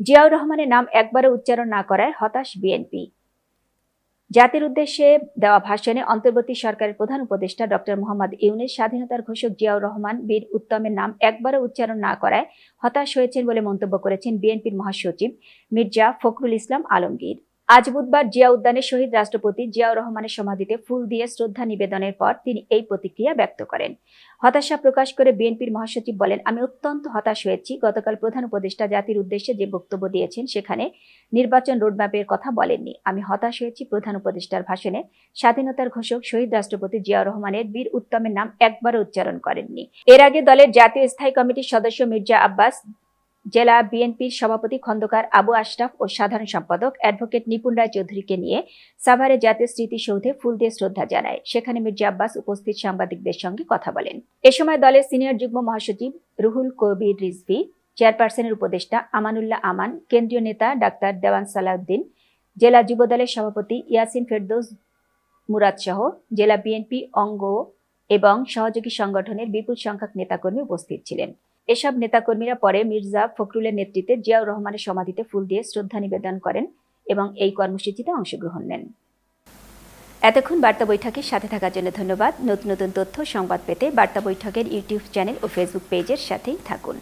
জিয়াউর রহমানের নাম একবারও উচ্চারণ না করায় হতাশ বিএনপি। জাতির উদ্দেশ্যে দেওয়া ভাষণে অন্তর্বর্তী সরকারের প্রধান উপদেষ্টা ডক্টর মোহাম্মদ ইউনুস স্বাধীনতার ঘোষক জিয়াউর রহমান বীর উত্তমের নাম একবারও উচ্চারণ না করায় হতাশ হয়েছেন বলে মন্তব্য করেছেন বিএনপির মহাসচিব মির্জা ফখরুল ইসলাম আলমগীর। আজ বুধবার জিয়া উদ্যানে শহীদ রাষ্ট্রপতি জিয়াউর রহমানের সমাধিতে ফুল দিয়ে শ্রদ্ধা নিবেদনের পর তিনি এই প্রতিক্রিয়া ব্যক্ত করেন। হতাশা প্রকাশ করে বিএনপির মহাসচিব বলেন, আমি অত্যন্ত হতাশ হয়েছি। গতকাল প্রধান উপদেষ্টা জাতির উদ্দেশ্যে যে বক্তব্য দিয়েছেন সেখানে নির্বাচন রোডম্যাপের কথা বলেননি। আমি হতাশ হয়েছি প্রধান উপদেষ্টার ভাষণে। স্বাধীনতার ঘোষক শহীদ রাষ্ট্রপতি জিয়াউর রহমানের বীর উত্তমের নাম একবারও উচ্চারণ করেননি। এর আগে দলের জাতীয় স্থায়ী কমিটির সদস্য মির্জা আব্বাস জেলা বিএনপির সভাপতি খন্দকার আবু আশরাফ ও সাধারণ সম্পাদক অ্যাডভোকেট নিপুণ রায় চৌধুরীকে নিয়ে সাভারে জাতীয় স্মৃতিসৌধে ফুল দিয়ে শ্রদ্ধা জানায়। সেখানে মির্জা আব্বাস উপস্থিত সাংবাদিকদের সঙ্গে কথা বলেন। এ সময় দলের সিনিয়র যুগ্ম মহাসচিব রুহুল কবির রিজভি, চেয়ারপারসনের উপদেষ্টা আমানুল্লাহ আমান, কেন্দ্রীয় নেতা ডাক্তার দেওয়ান সালাউদ্দিন, জেলা যুবদলের সভাপতি ইয়াসিন ফেরদৌস মুরাদ সহ জেলা বিএনপি অঙ্গ এবং সহযোগী সংগঠনের বিপুল সংখ্যক নেতাকর্মী উপস্থিত ছিলেন। এসব নেতাকর্মীরা পরে মির্জা ফখরুলের নেতৃত্বে জিয়াউর রহমানের সমাধিতে ফুল দিয়ে শ্রদ্ধা নিবেদন করেন এবং এই কর্মসূচিতে অংশগ্রহণ নেন। এতক্ষণ বার্তা বৈঠকের সাথে থাকার জন্য ধন্যবাদ। নতুন নতুন তথ্য, সংবাদ পেতে বার্তা বৈঠকের ইউটিউব চ্যানেল ও ফেসবুক পেজের সাথেই থাকুন।